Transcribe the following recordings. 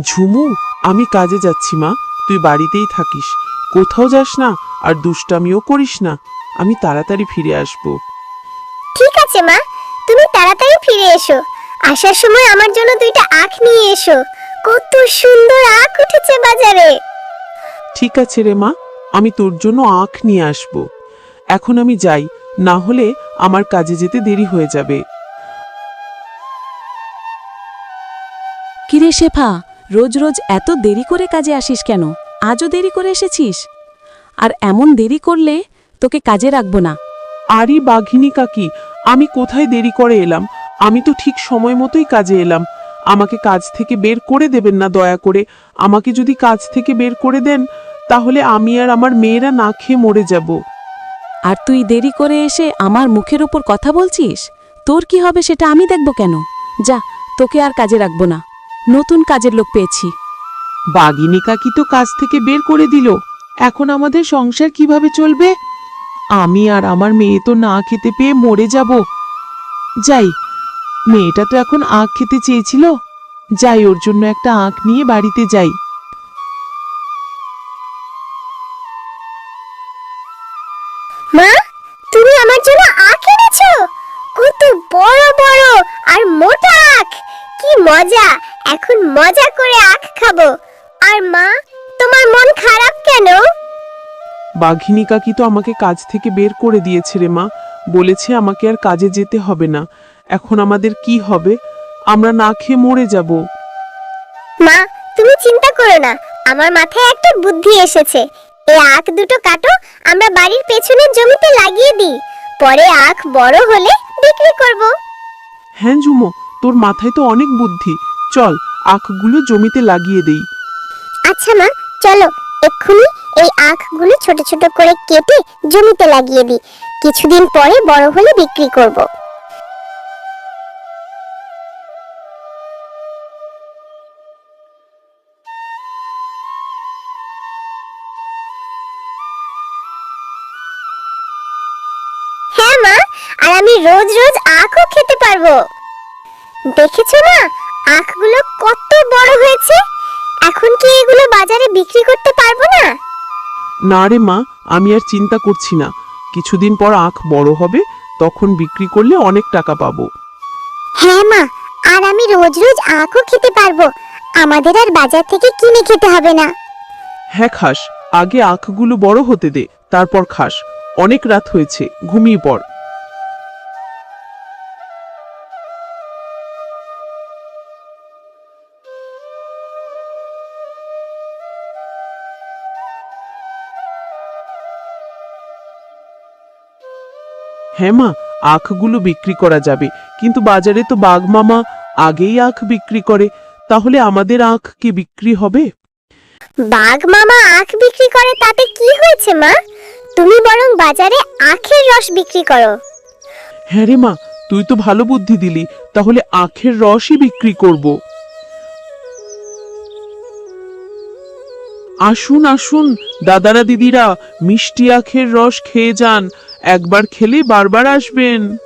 ঝুমু আমি কাজে যাচ্ছি মা। তুই বাড়িতেই থাকিস। কোথাও যাস না আর দুষ্টামিও করিস না। আমি তাড়াতাড়ি ফিরে আসব। ঠিক আছে মা। তুমি তাড়াতাড়ি ফিরে এসো। আসার সময় আমার জন্য দুইটা আখ নিয়ে এসো। কত সুন্দর আখ উঠেছে বাজারে। ঠিক আছে রে মা। আমি তোর জন্য আখ নিয়ে আসব। এখন আমি যাই। না হলে আমার কাজে যেতে দেরি হয়ে যাবে। কিরে শেফা রোজ রোজ এত দেরি করে কাজে আসিস কেন? আজও দেরি করে এসেছিস? আর এমন দেরি করলে তোকে কাজে রাখব না। আরে বাঘিনী কাকি আমি কোথায় দেরি করে এলাম? আমি তো ঠিক সময় মতোই কাজে এলাম। আমাকে কাজ থেকে বের করে দেবেন না দয়া করে। আমাকে যদি কাজ থেকে বের করে দেন তাহলে আমি আর আমার মেয়েরা না খেয়ে মরে যাব। আর তুই দেরি করে এসে আমার মুখের ওপর কথা বলছিস? তোর কি হবে সেটা আমি দেখব কেন? যা তোকে আর কাজে রাখব না। নতুন কাজের লোক পেয়েছি। বাঘিনী কাকি তো কাজ থেকে বের করে দিল। এখন আমাদের সংসার কীভাবে চলবে? আমি আর আমার মেয়ে তো না খেতে পেয়ে মরে যাব। যাই মেয়েটা তো এখন আখ খেতে চেয়েছিল। যাই ওর জন্য একটা আখ নিয়ে বাড়িতে যাই। মা তুমি আমার জন্য আখ এনেছো? কত বড় বড় আর মোটা আখ! কি মজা! এখন মজা করে আখ খাব। আর মা তোমার মন খারাপ কেন? বাঘিনী কাকি তো আমাকে কাজ থেকে বের করে দিয়েছে রে মা। বলেছে আমাকে আর কাজে যেতে হবে না। এখন আমাদের কি হবে? আমরা না খেয়ে মরে যাব। মা তুমি চিন্তা করো না। আমার মাথায় একটা বুদ্ধি এসেছে। এই আখ দুটো কাটো আমরা বাড়ির পেছনের জমিতে লাগিয়ে দিই। পরে আখ বড় হলে বিক্রি করব। হ্যাঁ জুমো তোর মাথায় তো অনেক বুদ্ধি। চল, আখগুলো জমিতে লাগিয়ে দেই। আচ্ছা মা, চলো, এক্ষুনি এই আখগুলো ছোট ছোট করে কেটে জমিতে লাগিয়ে দিই। কিছুদিন পরে বড় হলে বিক্রি করব। হ্যাঁ মা, আর আমি রোজ রোজ আখও খেতে পারব। দেখেছ না আখগুলো কত বড় হয়েছে? এখন কি এগুলো বাজারে বিক্রি করতে পারব না? না রে মা আমি আর চিন্তা করছি না। কিছুদিন পর আখ বড় হবে তখন বিক্রি করলে অনেক টাকা পাবো। হ্যাঁ মা আর আমি রোজ রোজ আখও খেতে পারব। আমাদের আর বাজার থেকে কিনে খেতে হবে না। হ্যাঁ খাস। আগে আখগুলো বড় হতে দে তারপর খাস। অনেক রাত হয়েছে ঘুমিয়ে পড়। হ্যাঁ মা আখগুলো বিক্রি করা যাবে। কিন্তু বাজারে তো বাঘ মামা আগেই আখ বিক্রি করে। তাহলে আমাদের আখ কি বিক্রি হবে? বাঘ মামা আখ বিক্রি করে তাতে কি হয়েছে মা? তুমি বরং বাজারে আখের রস বিক্রি করো। হ্যাঁ রে মা তুই তো ভালো বুদ্ধি দিলি। তাহলে আখের রসই বিক্রি করব। আসুন আসুন দাদারা দিদিরা মিষ্টি আখের রস খেয়ে যান। একবার খেলে বারবার আসবেন।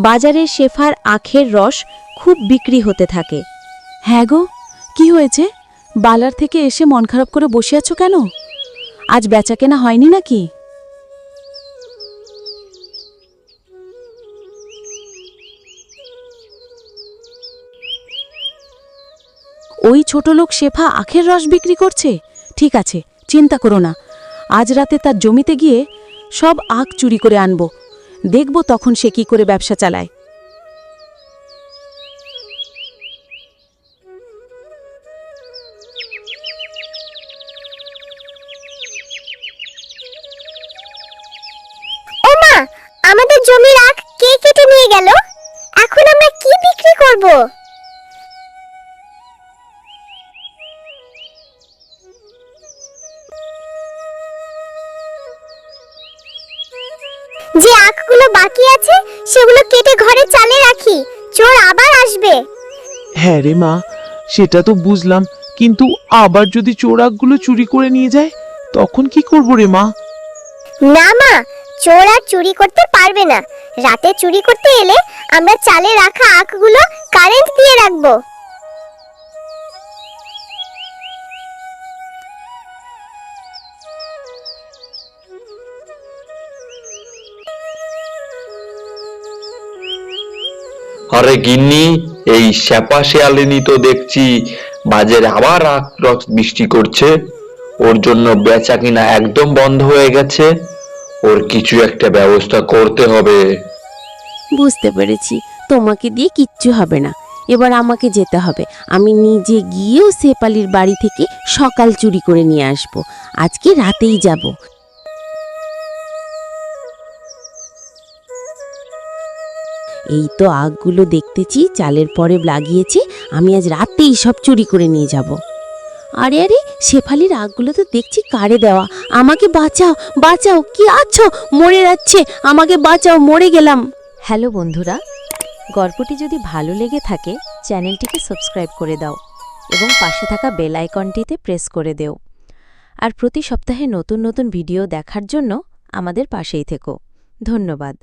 বাজারে শেফার আখের রস খুব বিক্রি হতে থাকে। হ্যাঁ গো, কি হয়েছে? বালার থেকে এসে মন খারাপ করে বসে আছো কেন? আজ বেচাকেনা হয়নি নাকি? ওই ছোট লোক শেফা আখের রস বিক্রি করছে? ঠিক আছে, চিন্তা করো না। আজ রাতে তার জমিতে গিয়ে সব আখ চুরি করে আনব। দেখব তখন সে কি করে ব্যবসা চালায়। আমাদের জমির আখ কে কেটে নিয়ে গেল? এখন আমরা কি বিক্রি করব? যে আখগুলো বাকি আছে সেগুলো কেটে ঘরে চালে রাখি। চোর আবার আসবে। হ্যাঁ রে মা সেটা তো বুঝলাম কিন্তু আবার যদি চোরাকগুলো চুরি করে নিয়ে যায় তখন কি করব রে মা? না মা চোর আর চুরি করতে পারবে না। রাতে চুরি করতে এলে আমরা চালে রাখা আখগুলো কারেন্ট দিয়ে রাখব। আরে গিন্নি, এই শ্যাপা শেয়ালিনী তো দেখছি বাজারে আবার আক্রস বৃষ্টি করছে। ওর জন্য বেচা কিনা একদম বন্ধ হয়ে গেছে। ওর কিছু একটা ব্যবস্থা করতে হবে। বুঝতে পেরেছি। তোমাকে দিয়ে কিচ্ছু হবে না। এবার আমাকে যেতে হবে। আমি নিজে গিয়েও সেপালির বাড়ি থেকে সকাল চুরি করে নিয়ে আসব। আজকে রাতেই যাব। এই তো আগগুলো দেখতেছি, চালের পরে লাগিয়েছে, আমি আজ রাতেই সব চুরি করে নিয়ে যাব। আরে আরে, শেফালির আগগুলো তো দেখছি কারে দেওয়া। আমাকে বাঁচাও বাঁচাও, কি আছো? মরে যাচ্ছে, আমাকে বাঁচাও, মরে গেলাম। হ্যালো বন্ধুরা, গল্পটি যদি ভালো লেগে থাকে, চ্যানেলটিকে সাবস্ক্রাইব করে দাও এবং পাশে থাকা বেল আইকনটিতে প্রেস করে দেও। আর প্রতি সপ্তাহে নতুন নতুন ভিডিও দেখার জন্য আমাদের পাশেই থেকো। ধন্যবাদ।